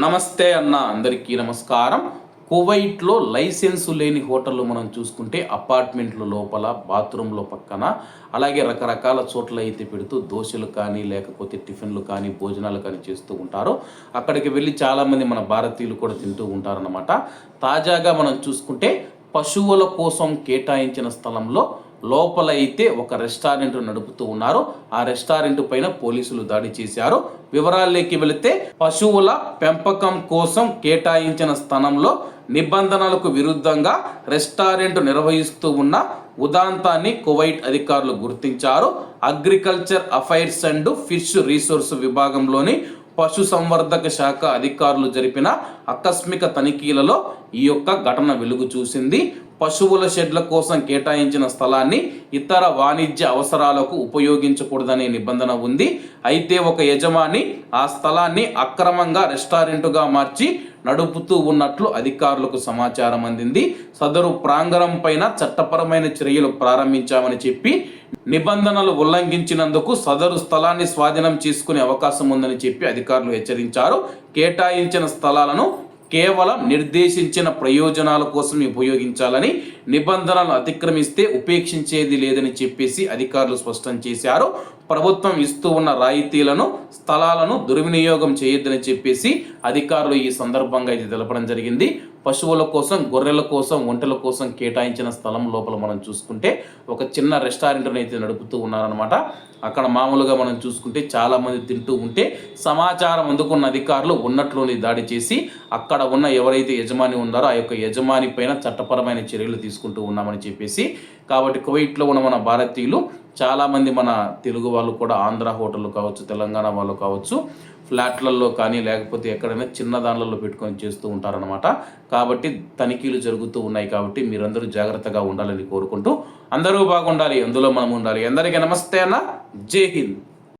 నమస్తే అన్న అందరికీ నమస్కారం. కువైట్లో లైసెన్సు లేని హోటళ్ళు మనం చూసుకుంటే అపార్ట్మెంట్ల లోపల బాత్రూంలో పక్కన అలాగే రకరకాల చోట్ల అయితే పెడుతూ దోశలు కానీ లేకపోతే టిఫిన్లు కానీ భోజనాలు కానీ చేస్తూ ఉంటారు. అక్కడికి వెళ్ళి చాలామంది మన భారతీయులు కూడా తింటూ ఉంటారన్నమాట. తాజాగా మనం చూసుకుంటే పశువుల కోసం కేటాయించిన స్థలంలో లోపల అయితే ఒక రెస్టారెంట్ నడుపుతూ ఉన్నారు. ఆ రెస్టారెంట్ పైన పోలీసులు దాడి చేశారు. వివరాల్లోకి వెళితే పశువుల పెంపకం కోసం కేటాయించిన స్థలంలో నిబంధనలకు విరుద్ధంగా రెస్టారెంట్ నిర్వహిస్తూ ఉన్న ఉదాంతాన్ని కువైట్ అధికారులు గుర్తించారు. Agriculture affairs and fish resource విభాగంలోని పశుసంవర్ధక శాఖ అధికారులు జరిపిన ఆకస్మిక తనిఖీలలో ఈ యొక్క ఘటన వెలుగు చూసింది. పశువుల షెడ్ల కోసం కేటాయించిన స్థలాన్ని ఇతర వాణిజ్య అవసరాలకు ఉపయోగించకూడదనే నిబంధన ఉంది. అయితే ఒక యజమాని ఆ స్థలాన్ని అక్రమంగా రెస్టారెంటుగా మార్చి నడుపుతూ ఉన్నట్లు అధికారులకు సమాచారం అందింది. సదరు ప్రాంగణం పైన చట్టపరమైన చర్యలు ప్రారంభించామని చెప్పి నిబంధనలు ఉల్లంఘించినందుకు సదరు స్థలాన్ని స్వాధీనం చేసుకునే అవకాశం ఉందని చెప్పి అధికారులు హెచ్చరించారు. కేటాయించిన స్థలాలను కేవలం నిర్దేశించిన ప్రయోజనాల కోసం ఉపయోగించాలని నిబంధనలు అతిక్రమిస్తే ఉపేక్షించేది లేదని చెప్పేసి అధికారులు స్పష్టం చేశారు. ప్రభుత్వం ఇస్తూ ఉన్న రాయితీలను స్థలాలను దుర్వినియోగం చేయొద్దని చెప్పేసి అధికారులు ఈ సందర్భంగా ఇది తెలపడం జరిగింది. పశువుల కోసం గొర్రెల కోసం ఒంటెల కోసం కేటాయించిన స్థలం లోపల మనం చూసుకుంటే ఒక చిన్న రెస్టారెంట్ని అయితే నడుపుతూ ఉన్నారనమాట అక్కడ మామూలుగా మనం చూసుకుంటే చాలామంది తింటూ ఉంటే సమాచారం అందుకున్న అధికారులు ఉన్నట్లుని దాడి చేసి అక్కడ ఉన్న ఎవరైతే యజమాని ఉన్నారో ఆ యొక్క యజమాని పైన చట్టపరమైన చర్యలు తీసుకుంటూ ఉన్నామని చెప్పేసి కాబట్టి కువైట్లో ఉన్న మన భారతీయులు చాలామంది మన తెలుగు వాళ్ళు కూడా ఆంధ్ర హోటళ్ళు కావచ్చు తెలంగాణ వాళ్ళు కావచ్చు ఫ్లాట్లలో కానీ లేకపోతే ఎక్కడైనా చిన్న దానిలలో పెట్టుకొని చేస్తూ ఉంటారనమాట కాబట్టి తనిఖీలు జరుగుతూ ఉన్నాయి కాబట్టి మీరందరూ జాగ్రత్తగా ఉండాలని కోరుకుంటూ అందరూ బాగుండాలి అందులో మనం ఉండాలి. అందరికీ నమస్తే అన్న. జై హింద్.